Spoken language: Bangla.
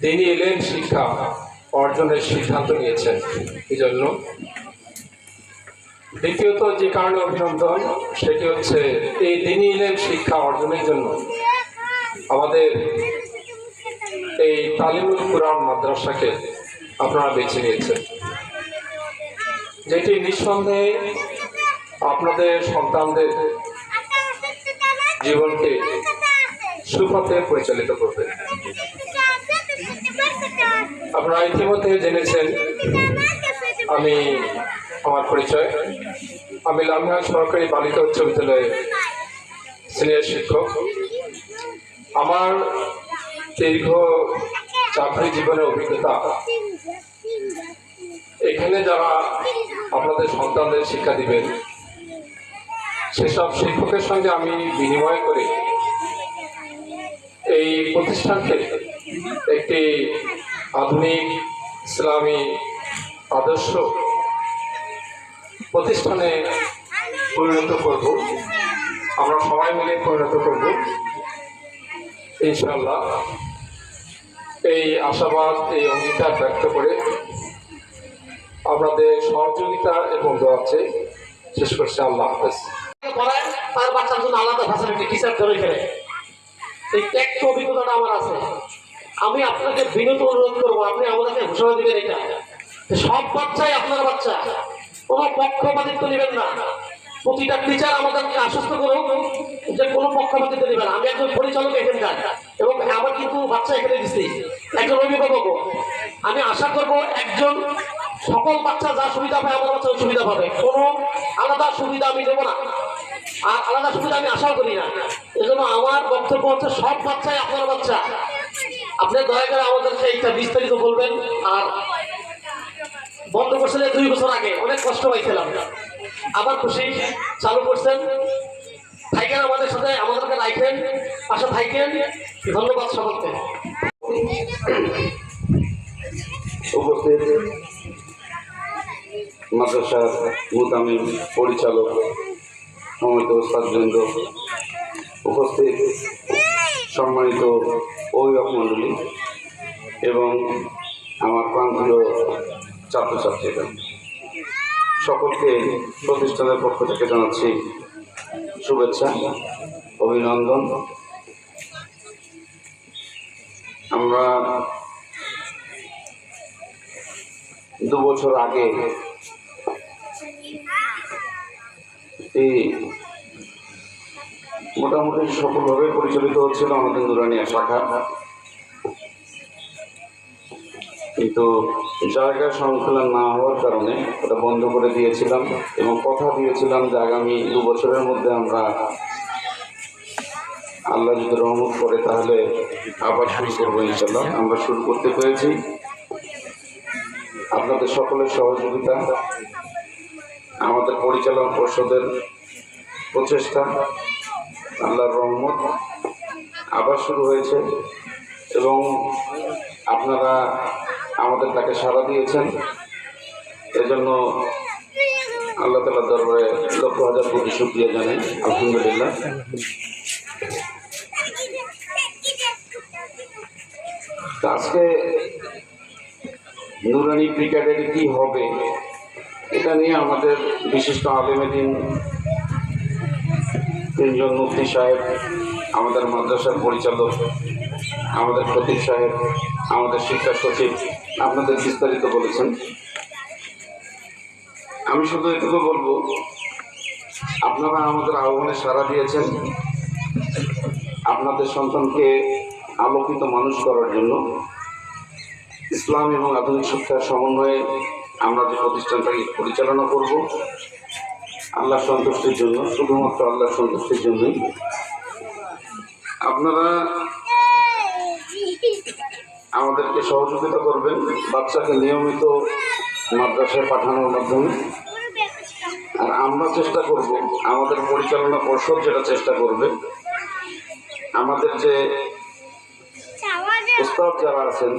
তিনি এলেন শিক্ষা অর্জনের সিদ্ধান্ত নিয়েছেন। এই জন্য? দ্বিতীয়ত যে কারণে অভিনন্দন, সেটি হচ্ছে এই তিনি এলেন শিক্ষা অর্জনের জন্য। আমাদের এই তালিমুল কোরআন মাদ্রাসাকে আপনারা বেছে নিয়েছেন। যেটি নিঃসন্দেহে আপনাদের সন্তানদের জীবনকে সুপথে পরিচালিত করবে। আপনারা ইতিমধ্যে জেনেছেন আমি আমার পরিচয়। আমি লামহাট সরকারি বালিকা উচ্চ বিদ্যালয়ে সিনিয়র শিক্ষক। আমার দীর্ঘ চাকরি জীবনের অভিজ্ঞতা। এখানে যারা আপনাদের সন্তানদের শিক্ষা দিবেন, সেসব শিক্ষকের সঙ্গে আমি বিনিময় করে এই প্রতিষ্ঠানকে একটি আধুনিক ইসলামী আদর্শ প্রতিষ্ঠানে পরিণত করব। আমরা সবাই মিলে পরিণত করব ইনশাল্লাহ এই আশাবাদ, এই অঙ্গীকার ব্যক্ত করে আপনাদের সহযোগিতা এবং দোয়া শেষ করছি। আল্লাহ হাফেজ। তার বাচ্চার জন্য আলাদা ফ্যাসিলিটি টিচার ধরে এই ত্যাক্ত অভিজ্ঞতাটা আমার আছে। আমি আপনাকে বিনীত অনুরোধ করব, আপনি আমাদেরকে ঘোষণা দিবেন এটা। সব বাচ্চাই আপনার বাচ্চা। কোনো পক্ষপাতিত্ব নেবেন না। প্রতিটা টিচার আমাদেরকে আশ্বস্ত করুক যে কোনো পক্ষপাতিত্ব নেবেন না। আমি একজন পরিচালক এখানকার এবং আমার কিন্তু বাচ্চা এখানে দিচ্ছি একজন অভিভাবক। আমি আশা করব একজন সকল বাচ্চা যা সুবিধা পায়, আমার বাচ্চা সুবিধা পাবে। কোনো আলাদা সুবিধা আমি দেবো না। আর আলাদা সুবিধা আমি আশাও করি না। এজন্য আমার বক্তব্য হচ্ছে, সব বাচ্চাই আপনার বাচ্চা। আপনি দয়া করে আমাদেরকে একটা বিস্তারিত বলবেন। আর বন্ধ করছিলেন দুই বছর আগে, অনেক কষ্ট পাইছিলাম। আবার খুশি, চালু করছেন। থাইকেন আমাদের সাথে আমাদেরকে রাখেন পাশে থাইকেন ধন্যবাদ সকলকে। মাদ্রাসার মুতামি পরিচালক সময় ওস্তাদবৃন্দ উপস্থিত, সম্মানিত অভিভাবক মণ্ডলী এবং আমার প্রান্তীয় ছাত্রছাত্রীরা। সকলকে প্রতিষ্ঠানের পক্ষ থেকে জানাচ্ছি শুভেচ্ছা, অভিনন্দন। আমরা দু বছর আগে এই মোটামুটি সফলভাবে পরিচালিত হচ্ছিল আমাদের নুরানিয়া শাখা। কিন্তু জায়গা সংকলন না হওয়ার কারণে ওটা বন্ধ করে দিয়েছিলাম এবং কথা দিয়েছিলাম যে আগামী দু বছরের মধ্যে আমরা আল্লাহ যদি রহমত করে তাহলে আবার শুরু করব ইনশাল্লাহ আমরা শুরু করতে পেরেছি। আপনাদের সকলের সহযোগিতা। আমাদের পরিচালনা পর্ষদের প্রচেষ্টা, আল্লাহর রহমত আবার শুরু হয়েছে এবং আপনারা আমাদের তাকে সাড়া দিয়েছেন। এজন্য আল্লাহ তালা দরবারে লক্ষ হাজার কোটি শুক্রিয়া জানাই, আলহামদুলিল্লাহ। আজকে নুরানি ক্রিকেটের কি হবে এটা নিয়ে আমাদের বিশিষ্ট আলেমেদিন তিনজন মুফতি সাহেব, আমাদের মাদ্রাসার পরিচালক, আমাদের খতিব সাহেব, আমাদের শিক্ষা সচিব, আপনাদের বিস্তারিত বলেছেন। আমি শুধু এটুকু বলব, আপনারা আমাদের আহ্বানে সাড়া দিয়েছেন আপনাদের সন্তানকে আলোকিত মানুষ করার জন্য। ইসলাম এবং আধুনিক শিক্ষার সমন্বয়ে আমরা যে প্রতিষ্ঠানটাকে পরিচালনা করব আল্লাহ সন্তুষ্টির জন্য শুধুমাত্র আল্লাহ সন্তুষ্টির জন্যই। আপনারা আমাদেরকে সহযোগিতা করবেন বাচ্চাকে নিয়মিত মাদ্রাসায় পাঠানোর মাধ্যমে। আর আমরা চেষ্টা করব আমাদের পরিচালনা পর্ষদ যেটা চেষ্টা করবে আমাদের যে উস্তাদ যারা আছেন